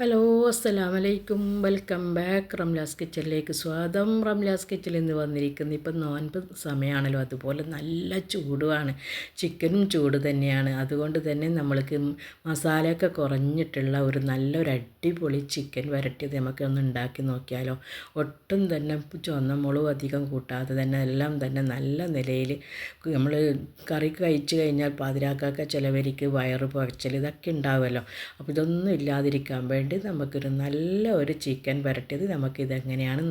Hello അസ്സലാം വലൈക്കും welcome back. Ramla's കിച്ചണിലേക്ക് സ്വാഗതം. റംലാസ് കിച്ചണിൽ നിന്ന് വന്നിരിക്കുന്നു ഇപ്പം നോൻപ് സമയമാണല്ലോ. അതുപോലെ നല്ല ചൂടുമാണ് ചിക്കനും ചൂട് തന്നെയാണ്. അതുകൊണ്ട് തന്നെ നമ്മൾക്ക് മസാലയൊക്കെ കുറഞ്ഞിട്ടുള്ള ഒരു നല്ലൊരു അടിപൊളി ചിക്കൻ വരട്ടിയത് നമുക്ക് ഒന്ന് ഉണ്ടാക്കി നോക്കിയാലോ. ഒട്ടും തന്നെ ചുവന്ന മുളക് അധികം കൂട്ടാതെ തന്നെ എല്ലാം തന്നെ നല്ല നിലയിൽ നമ്മൾ കറി കഴിച്ചു കഴിഞ്ഞാൽ പാതിരാക്കൊക്കെ ചിലവരിക്ക് വയറ് പുകച്ചൽ ഇതൊക്കെ ഉണ്ടാവുമല്ലോ. അപ്പോൾ ഇതൊന്നും ഇല്ലാതിരിക്കാൻ വേണ്ടി വേണ്ടി നമുക്കൊരു നല്ല ഒരു ചിക്കൻ വരട്ടിയത് നമുക്കിതെങ്ങനെയാണ്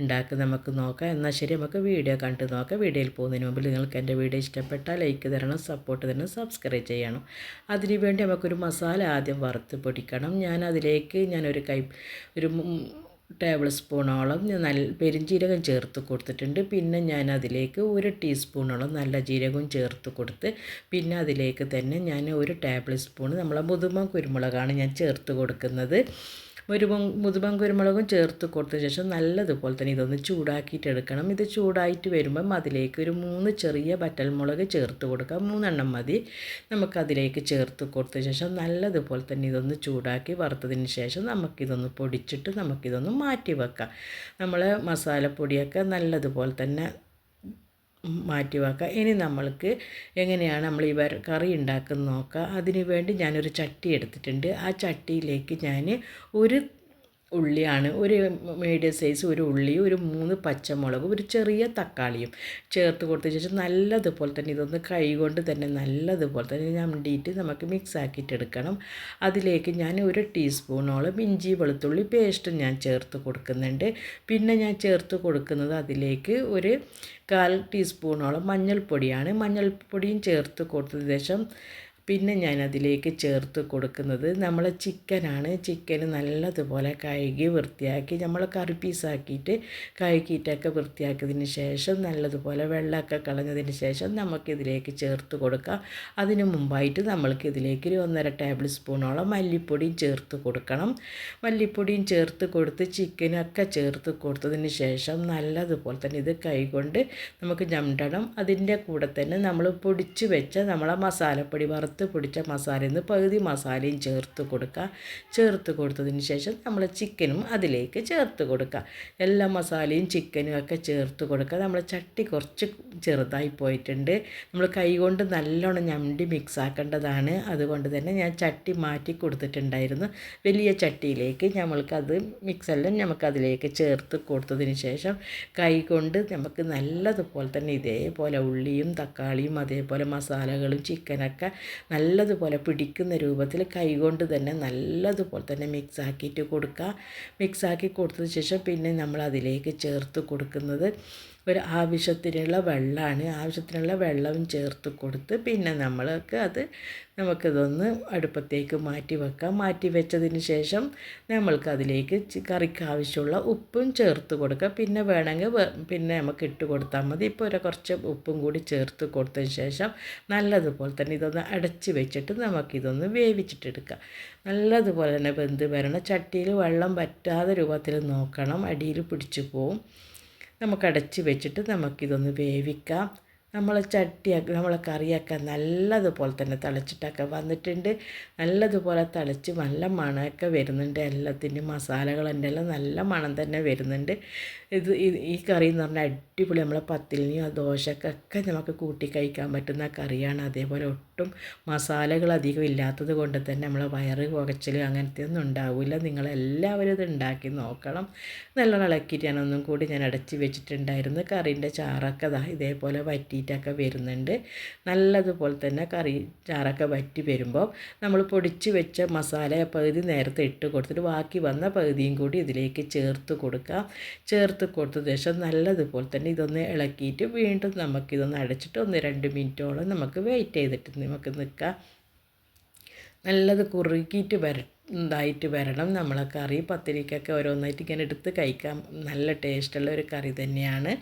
ഉണ്ടാക്കുന്നത് നമുക്ക് നോക്കാം. എന്നാൽ ശരി നമുക്ക് വീഡിയോ കണ്ടു നോക്കാം. വീഡിയോയിൽ പോകുന്നതിന് മുമ്പ് നിങ്ങൾക്ക് എന്റെ വീഡിയോ ഇഷ്ടപ്പെട്ടാൽ ലൈക്ക് തരണം സപ്പോർട്ട് തരണം സബ്സ്ക്രൈബ് ചെയ്യണം. അതിനുവേണ്ടി നമുക്കൊരു മസാല ആദ്യം വറുത്ത് പൊടിക്കണം. ഞാൻ അതിലേക്ക് ഞാനൊരു കൈ ഒരു ടേബിൾ സ്പൂണോളം നല്ല പെരുംജീരകം ചേർത്ത് കൊടുത്തിട്ടുണ്ട്. പിന്നെ ഞാൻ അതിലേക്ക് ഒരു ടീസ്പൂണോളം നല്ല ജീരകവും ചേർത്ത് കൊടുത്ത് പിന്നെ അതിലേക്ക് തന്നെ ഞാൻ ഒരു ടേബിൾ സ്പൂൺ നമ്മളെ മുതുമ കുരുമുളകാണ് ഞാൻ ചേർത്ത് കൊടുക്കുന്നത്. ഒരു മുതുപം കുരുമുളകും ചേർത്ത് കൊടുത്ത ശേഷം നല്ലതുപോലെ തന്നെ ഇതൊന്ന് ചൂടാക്കിയിട്ട് എടുക്കണം. ഇത് ചൂടായിട്ട് വരുമ്പം അതിലേക്ക് ഒരു മൂന്ന് ചെറിയ വറ്റൽമുളക് ചേർത്ത് കൊടുക്കാം മൂന്നെണ്ണം മതി. നമുക്കതിലേക്ക് ചേർത്ത് കൊടുത്ത ശേഷം നല്ലതുപോലെ തന്നെ ഇതൊന്ന് ചൂടാക്കി വറുത്തതിന് ശേഷം നമുക്കിതൊന്ന് പൊടിച്ചിട്ട് നമുക്കിതൊന്ന് മാറ്റി വെക്കാം. നമ്മൾ മസാലപ്പൊടിയൊക്കെ നല്ലതുപോലെ തന്നെ മാറ്റി വെക്കുക ഇനി നമ്മൾക്ക് എങ്ങനെയാണ് നമ്മൾ ഈ കറി ഉണ്ടാക്കുന്ന നോക്കുക. അതിന് വേണ്ടി ഞാനൊരു ചട്ടി എടുത്തിട്ടുണ്ട്. ആ ചട്ടിയിലേക്ക് ഞാൻ ഒരു ഉള്ളിയാണ്. ഒരു മീഡിയം സൈസ് ഒരു ഉള്ളി ഒരു മൂന്ന് പച്ചമുളകും ഒരു ചെറിയ തക്കാളിയും ചേർത്ത് കൊടുത്ത ശേഷം നല്ലതുപോലെ തന്നെ ഇതൊന്ന് കൈകൊണ്ട് തന്നെ നല്ലതുപോലെ തന്നെ ഞണ്ടിയിട്ട് നമുക്ക് മിക്സ് ആക്കിയിട്ട് എടുക്കണം. അതിലേക്ക് ഞാൻ ഒരു ടീസ്പൂണോളം ഇഞ്ചി വെളുത്തുള്ളി പേസ്റ്റും ഞാൻ ചേർത്ത് കൊടുക്കുന്നുണ്ട്. പിന്നെ ഞാൻ ചേർത്ത് കൊടുക്കുന്നത് അതിലേക്ക് ഒരു കാൽ ടീസ്പൂണോളം മഞ്ഞൾപ്പൊടിയാണ്. മഞ്ഞൾപ്പൊടിയും ചേർത്ത് കൊടുത്തതിന് ശേഷം പിന്നെ ഞാൻ അതിലേക്ക് ചേർത്ത് കൊടുക്കുന്നത് നമ്മൾ ചിക്കനാണ്. ചിക്കൻ നല്ലതുപോലെ കഴുകി വൃത്തിയാക്കി നമ്മൾ കറി പീസാക്കിയിട്ട് കഴുകിയിട്ടൊക്കെ വൃത്തിയാക്കിയതിന് ശേഷം നല്ലതുപോലെ വെള്ളമൊക്കെ കളഞ്ഞതിന് ശേഷം നമുക്കിതിലേക്ക് ചേർത്ത് കൊടുക്കാം. അതിന് മുമ്പായിട്ട് നമ്മൾക്ക് ഇതിലേക്ക് ഒരു ഒന്നര ടേബിൾ സ്പൂണോളം മല്ലിപ്പൊടിയും ചേർത്ത് കൊടുക്കണം. മല്ലിപ്പൊടിയും ചേർത്ത് കൊടുത്ത് ചിക്കനൊക്കെ ചേർത്ത് കൊടുത്തതിന് ശേഷം നല്ലതുപോലെ തന്നെ ഇത് കൈകൊണ്ട് നമുക്ക് ഞണ്ടണം. അതിന്റെ കൂടെ തന്നെ നമ്മൾ പൊടിച്ച് വെച്ച നമ്മളെ മസാലപ്പൊടി വറുത്ത് വറുത്ത് പിടിച്ച മസാലയിൽ നിന്ന് പകുതി മസാലയും ചേർത്ത് കൊടുക്കുക. ചേർത്ത് കൊടുത്തതിന് ശേഷം നമ്മൾ ചിക്കനും അതിലേക്ക് ചേർത്ത് കൊടുക്കുക. എല്ലാ മസാലയും ചിക്കനും ഒക്കെ ചേർത്ത് കൊടുക്കുക. നമ്മൾ ചട്ടി കുറച്ച് ചെറുതായി പോയിട്ടുണ്ട്. നമ്മൾ കൈകൊണ്ട് നല്ലോണം ഞണ്ടി മിക്സ് ആക്കേണ്ടതാണ്. അതുകൊണ്ട് തന്നെ ഞാൻ ചട്ടി മാറ്റി കൊടുത്തിട്ടുണ്ടായിരുന്നു. വലിയ ചട്ടിയിലേക്ക് നമ്മൾക്കത് മിക്സെല്ലാം നമുക്കതിലേക്ക് ചേർത്ത് കൊടുത്തതിന് ശേഷം കൈകൊണ്ട് നമുക്ക് നല്ലതുപോലെ തന്നെ ഇതേപോലെ ഉള്ളിയും തക്കാളിയും അതേപോലെ മസാലകളും ചിക്കനൊക്കെ നല്ലതുപോലെ പിടിക്കുന്ന രൂപത്തിൽ കൈകൊണ്ട് തന്നെ നല്ലതുപോലെ തന്നെ മിക്സ് ആക്കിയിട്ട് കൊടുക്കുക. മിക്സ് ആക്കി കൊടുത്തതിന് ശേഷം പിന്നെ നമ്മൾ അതിലേക്ക് ചേർത്ത് കൊടുക്കുന്നത് ഒരു ആവശ്യത്തിനുള്ള വെള്ളമാണ്. ആവശ്യത്തിനുള്ള വെള്ളവും ചേർത്ത് കൊടുത്ത് പിന്നെ നമ്മൾക്ക് അത് നമുക്കിതൊന്ന് അടുപ്പത്തേക്ക് മാറ്റി വെക്കാം. മാറ്റി വെച്ചതിന് ശേഷം നമ്മൾക്ക് അതിലേക്ക് കറിക്ക് ആവശ്യമുള്ള ഉപ്പും ചേർത്ത് കൊടുക്കാം. പിന്നെ വേണമെങ്കിൽ പിന്നെ നമുക്ക് ഇട്ട് കൊടുത്താൽ മതി. ഇപ്പോൾ ഒരു കുറച്ച് ഉപ്പും കൂടി ചേർത്ത് കൊടുത്തതിന് ശേഷം നല്ലതുപോലെ തന്നെ ഇതൊന്ന് അടച്ച് വെച്ചിട്ട് നമുക്കിതൊന്ന് വേവിച്ചിട്ടെടുക്കാം നല്ലതുപോലെ തന്നെ വെന്ത് വരണം. ചട്ടിയിൽ വെള്ളം പറ്റാതെ രൂപത്തിൽ നോക്കണം. അടിയിൽ പിടിച്ചു പോവും. നമുക്ക് അടച്ച് വെച്ചിട്ട് നമുക്കിതൊന്ന് വേവിക്കാം. നമ്മൾ ചട്ടിയാക്കി നമ്മളെ കറിയൊക്കെ നല്ലതുപോലെ തന്നെ തിളച്ചിട്ടൊക്കെ വന്നിട്ടുണ്ട്. നല്ലതുപോലെ തിളച്ച് നല്ല മണമൊക്കെ വരുന്നുണ്ട് എല്ലാത്തിന്റെയും മസാലകളെന്റെ എല്ലാം നല്ല മണം തന്നെ വരുന്നുണ്ട്. ഇത് ഈ കറി എന്ന് പറഞ്ഞാൽ അടിപൊളി. നമ്മളെ പത്തിലിനെയോ ദോശക്കൊക്കെ നമുക്ക് കൂട്ടി കഴിക്കാൻ പറ്റുന്ന കറിയാണ്. അതേപോലെ ഒട്ടും മസാലകൾ അധികം ഇല്ലാത്തത് കൊണ്ട് തന്നെ നമ്മളെ വയറ് കുകച്ചിൽ അങ്ങനത്തെ ഒന്നും ഉണ്ടാവില്ല. നിങ്ങളെല്ലാവരും ഇത് ഉണ്ടാക്കി നോക്കണം. നല്ല ഇളക്കിയിട്ട് ഒന്നും കൂടി ഞാൻ അടച്ച് വെച്ചിട്ടുണ്ടായിരുന്നു. കറീന്റെ ചാറൊക്കെ ഇതേപോലെ വറ്റി വറ്റിയിട്ടൊക്കെ വരുന്നുണ്ട്. നല്ലതുപോലെ തന്നെ കറി ചാറൊക്കെ വറ്റി വരുമ്പോൾ നമ്മൾ പൊടിച്ച് വെച്ച മസാല പകുതി നേരത്തെ ഇട്ട് കൊടുത്തിട്ട് ബാക്കി വന്ന പകുതിയും കൂടി ഇതിലേക്ക് ചേർത്ത് കൊടുക്കുക. ചേർത്ത് കൊടുത്ത ശേഷം നല്ലതുപോലെ തന്നെ ഇതൊന്ന് ഇളക്കിയിട്ട് വീണ്ടും നമുക്കിതൊന്ന് അടച്ചിട്ട് ഒന്ന് രണ്ട് മിനിറ്റോളം നമുക്ക് വെയിറ്റ് ചെയ്തിട്ട് നമുക്ക് നിൽക്കാം. നല്ലത് കുറുകിയിട്ട് വര ഇതായിട്ട് വരണം. നമ്മളെ കറി പത്തിരിക്കൊക്കെ ഓരോന്നായിട്ട് ഇങ്ങനെ എടുത്ത് കഴിക്കാം. നല്ല ടേസ്റ്റുള്ള ഒരു കറി തന്നെയാണ്.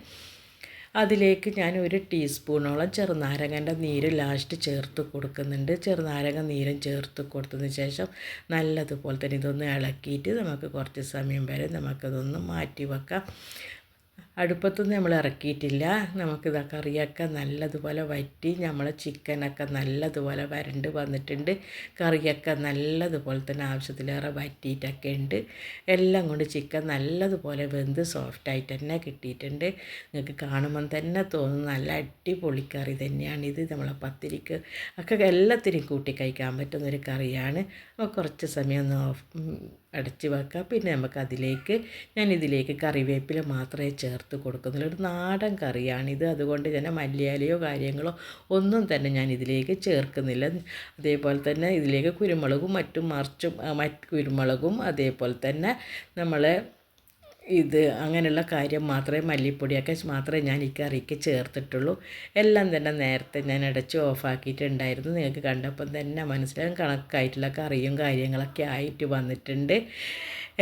അതിലേക്ക് ഞാൻ ഒരു ടീസ്പൂണോളം ചെറുനാരങ്ങന്റെ നീര് ലാസ്റ്റ് ചേർത്ത് കൊടുക്കുന്നുണ്ട്. ചെറുനാരങ്ങ നീരും ചേർത്ത് കൊടുത്തതിന് ശേഷം നല്ലതുപോലെ തന്നെ ഇതൊന്ന് ഇളക്കിയിട്ട് നമുക്ക് കുറച്ച് സമയം വരെ നമുക്കതൊന്ന് മാറ്റി വെക്കാം. അടുപ്പത്തൊന്നും നമ്മൾ ഇറക്കിയിട്ടില്ല. നമുക്കിതാ കറിയൊക്കെ നല്ലതുപോലെ വറ്റി നമ്മളെ ചിക്കനൊക്കെ നല്ലതുപോലെ വരണ്ട് വന്നിട്ടുണ്ട്. കറിയൊക്കെ നല്ലതുപോലെ തന്നെ ആവശ്യത്തിലേറെ വറ്റിയിട്ടൊക്കെ ഉണ്ട്. എല്ലാം കൊണ്ട് ചിക്കൻ നല്ലതുപോലെ വെന്ത് സോഫ്റ്റായിട്ട് തന്നെ കിട്ടിയിട്ടുണ്ട്. നിങ്ങൾക്ക് കാണുമ്പം തന്നെ തോന്നും നല്ല അടിപൊളി കറി തന്നെയാണ് ഇത്. നമ്മളെ പത്തിരിക്ക് ഒക്കെ എല്ലാത്തിനും കൂട്ടി കഴിക്കാൻ പറ്റുന്നൊരു കറിയാണ്. കുറച്ച് സമയം ഒന്ന് ഓഫ് അടച്ച് വെക്കാം. പിന്നെ നമുക്ക് അതിലേക്ക് ഞാൻ ഇതിലേക്ക് കറിവേപ്പില മാത്രമേ ചേർത്ത് കൊടുക്കുന്നുള്ളൂ ഒരു നാടൻ കറിയാണിത് അതുകൊണ്ട് തന്നെ മല്ലിയാലയോ കാര്യങ്ങളോ ഒന്നും തന്നെ ഞാൻ ഇതിലേക്ക് ചേർക്കുന്നില്ല. അതേപോലെ തന്നെ ഇതിലേക്ക് കുരുമുളകും മറ്റും മറിച്ചും മറ്റ് കുരുമുളകും അതേപോലെ തന്നെ നമ്മൾ ഇത് അങ്ങനെയുള്ള കാര്യം മാത്രമേ മല്ലിപ്പൊടിയൊക്കെ മാത്രമേ ഞാൻ ഈ കറിക്ക് ചേർത്തിട്ടുള്ളൂ. എല്ലാം തന്നെ നേരത്തെ ഞാൻ അടച്ച് ഓഫാക്കിയിട്ടുണ്ടായിരുന്നു. നിങ്ങൾക്ക് കണ്ടപ്പം തന്നെ മനസ്സിലാകും കണക്കായിട്ടുള്ള കറിയും കാര്യങ്ങളൊക്കെ ആയിട്ട് വന്നിട്ടുണ്ട്.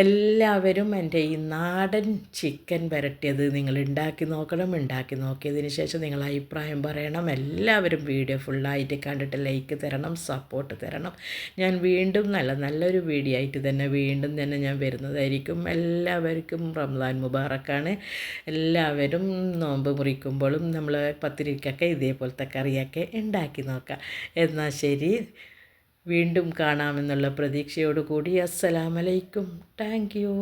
എല്ലാവരും എന്റെ ഈ നാടൻ ചിക്കൻ വരട്ടിയത് നിങ്ങൾ ഉണ്ടാക്കി നോക്കണം ഉണ്ടാക്കി നോക്കിയതിന് ശേഷം നിങ്ങൾ അഭിപ്രായം പറയണം. എല്ലാവരും വീഡിയോ ഫുള്ളായിട്ട് കണ്ടിട്ട് ലൈക്ക് തരണം സപ്പോർട്ട് തരണം. ഞാൻ വീണ്ടും നല്ല നല്ലൊരു വീഡിയോ ആയിട്ട് തന്നെ വീണ്ടും തന്നെ ഞാൻ വരുന്നതായിരിക്കും. എല്ലാവർക്കും റംസാൻ മുബാറക്കാണ്. എല്ലാവരും നോമ്പ് മുറിക്കുമ്പോഴും നമ്മൾ പത്തിരിക്കൊക്കെ ഇതേപോലത്തെ കറിയൊക്കെ ഉണ്ടാക്കി നോക്കാം. എന്നാൽ ശരി. വീണ്ടും കാണാമെന്നുള്ള പ്രതീക്ഷയോടുകൂടി അസ്സലാമലൈക്കും. Thank you.